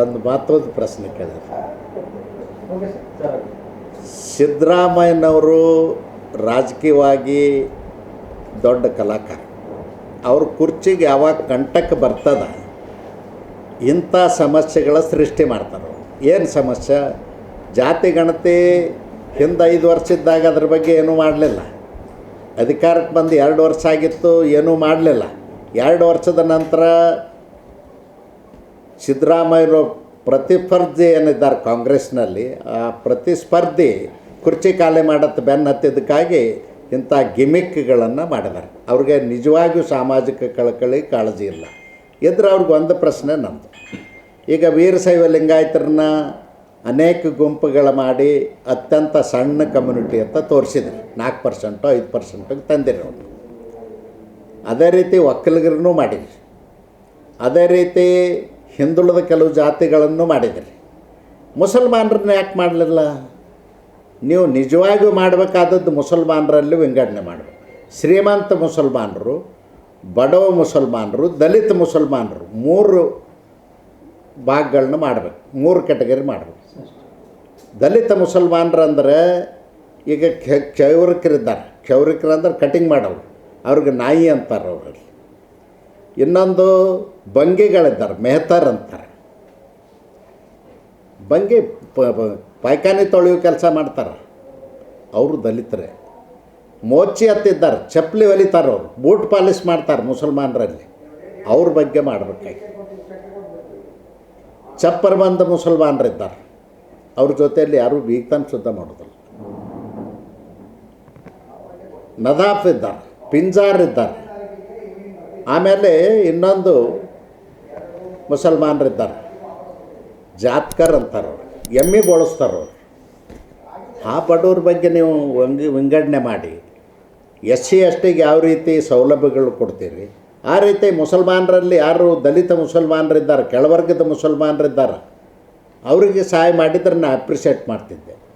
ಒಂದು ಮಹತ್ವದ ಪ್ರಶ್ನೆ ಕೇಳಿದ್ರು ಸಿದ್ದರಾಮಯ್ಯನವರು ರಾಜಕೀಯವಾಗಿ ದೊಡ್ಡ ಕಲಾಕಾರ. ಅವ್ರ ಕುರ್ಚಿಗೆ ಯಾವಾಗ ಕಂಟಕ್ಕೆ ಬರ್ತದ ಇಂಥ ಸಮಸ್ಯೆಗಳ ಸೃಷ್ಟಿ ಮಾಡ್ತಾರೆ ಏನು ಸಮಸ್ಯೆ? ಜಾತಿ ಗಣತಿ ಹಿಂದೆ ಐದು ವರ್ಷ ಇದ್ದಾಗ ಅದ್ರ ಬಗ್ಗೆ ಏನೂ ಮಾಡಲಿಲ್ಲ. ಅಧಿಕಾರಕ್ಕೆ ಬಂದು ಎರಡು ವರ್ಷ ಆಗಿತ್ತು ಏನೂ ಮಾಡಲಿಲ್ಲ. ಎರಡು ವರ್ಷದ ನಂತರ ಸಿದ್ದರಾಮಯ್ಯರು ಪ್ರತಿಸ್ಪರ್ಧಿ ಏನಿದ್ದಾರೆ ಕಾಂಗ್ರೆಸ್ನಲ್ಲಿ. ಆ ಪ್ರತಿಸ್ಪರ್ಧಿ ಕುರ್ಚಿ ಖಾಲಿ ಮಾಡತ್ತೆ ಬೆನ್ನು ಹತ್ತಿದ್ದಕ್ಕಾಗಿ ಇಂಥ ಗಿಮಿಕ್ಗಳನ್ನು ಮಾಡಿದ್ದಾರೆ. ಅವ್ರಿಗೆ ನಿಜವಾಗಿಯೂ ಸಾಮಾಜಿಕ ಕಳಕಳಿ ಕಾಳಜಿ ಇಲ್ಲ. ಇದ್ರೆ ಅವ್ರಿಗೆ ಒಂದು ಪ್ರಶ್ನೆ ನಮ್ಮದು ಈಗ ವೀರಶೈವ ಲಿಂಗಾಯತರನ್ನ ಅನೇಕ ಗುಂಪುಗಳ ಮಾಡಿ ಅತ್ಯಂತ ಸಣ್ಣ ಕಮ್ಯುನಿಟಿ ಅಂತ ತೋರಿಸಿದ್ರು ನಾಲ್ಕು ಪರ್ಸೆಂಟು ಐದು ಪರ್ಸೆಂಟಿಗೆ ತಂದಿರಿ ಅದೇ ರೀತಿ ಒಕ್ಕಲಿಗರನ್ನೂ ಮಾಡಿದ್ರಿ ಅದೇ ರೀತಿ ಹಿಂದುಳಿದ ಕೆಲವು ಜಾತಿಗಳನ್ನು ಮಾಡಿದ್ರಿ. ಮುಸಲ್ಮಾನರನ್ನ ಯಾಕೆ ಮಾಡಲಿಲ್ಲ? ನೀವು ನಿಜವಾಗಿಯೂ ಮಾಡಬೇಕಾದದ್ದು ಮುಸಲ್ಮಾನರಲ್ಲಿ ವಿಂಗಡಣೆ ಮಾಡಬೇಕು. ಶ್ರೀಮಂತ ಮುಸಲ್ಮಾನರು, ಬಡವ ಮುಸಲ್ಮಾನರು, ದಲಿತ ಮುಸಲ್ಮಾನರು ಮೂರು ಭಾಗಗಳನ್ನ ಮಾಡಬೇಕು. ಮೂರು ಕೆಟಗರಿ ಮಾಡಬೇಕು. ದಲಿತ ಮುಸಲ್ಮಾನರು ಅಂದರೆ ಈಗ ಕ್ಷ- ಕ್ಷೌರಿಕರಿದ್ದಾರೆ. ಕ್ಷೌರಿಕರು ಅಂದ್ರೆ ಕಟಿಂಗ್ ಮಾಡೋರು. ಅವ್ರಿಗೆ ನಾಯಿ ಅಂತಾರೆ ಅವರಲ್ಲಿ ಇನ್ನೊಂದು ಬಂಗೆಗಳಿದ್ದಾರೆ, ಮೆಹತರ್ ಅಂತಾರೆ. ಬಂಗೆ ಪಾಯ್ಖಾನೆ ತೊಳೆಯೋ ಕೆಲಸ ಮಾಡ್ತಾರೆ. ಅವರು ದಲಿತರೆ. ಮೋಚಿ ಹತ್ತಿದ್ದಾರೆ ಚಪ್ಪಲಿ ಹೊಲಿತಾರೆ ಅವರು, ಬೂಟ್ ಪಾಲಿಸ್ ಮಾಡ್ತಾರೆ ಮುಸಲ್ಮಾನರಲ್ಲಿ. ಅವ್ರ ಬಗ್ಗೆ ಮಾಡಬೇಕಾಗಿ ಚಪ್ಪರ್ ಬಂದ ಮುಸಲ್ಮಾನರಿದ್ದಾರೆ. ಅವ್ರ ಜೊತೆಯಲ್ಲಿ ಯಾರೂ ಬೀಗ್ತಾನೆ ಶುದ್ಧ ಮಾಡೋದಿಲ್ಲ. ನದಾಫ್ ಇದ್ದಾರೆ, ಪಿಂಜಾರ್ ಇದ್ದಾರೆ. ಆಮೇಲೆ ಇನ್ನೊಂದು ಮುಸಲ್ಮಾನರಿದ್ದಾರೆ. ಜಾತ್ಕರ್ ಅಂತಾರೆ ಅವರು. ಎಮ್ಮೆ ಬೋಳಿಸ್ತಾರೆ ಅವರು. ಆ ಬಡವ್ರ ಬಗ್ಗೆ ನೀವು ವಂಗಿ, ವಿಂಗಡಣೆ ಮಾಡಿ. ಎಸ್ ಸಿ ಎಸ್ ಟಿಗೆ ಯಾವ ರೀತಿ ಸೌಲಭ್ಯಗಳು ಕೊಡ್ತೀರಿ? ಆ ರೀತಿ ಮುಸಲ್ಮಾನರಲ್ಲಿ ಯಾರು ದಲಿತ ಮುಸಲ್ಮಾನರಿದ್ದಾರೆ, ಕೆಳವರ್ಗದ ಮುಸಲ್ಮಾನರಿದ್ದಾರೆ, ಅವರಿಗೆ ಸಹಾಯ ಮಾಡಿದ್ರೆ ನಾನು ಅಪ್ರಿಷಿಯೇಟ್ ಮಾಡ್ತಿದ್ದೆ.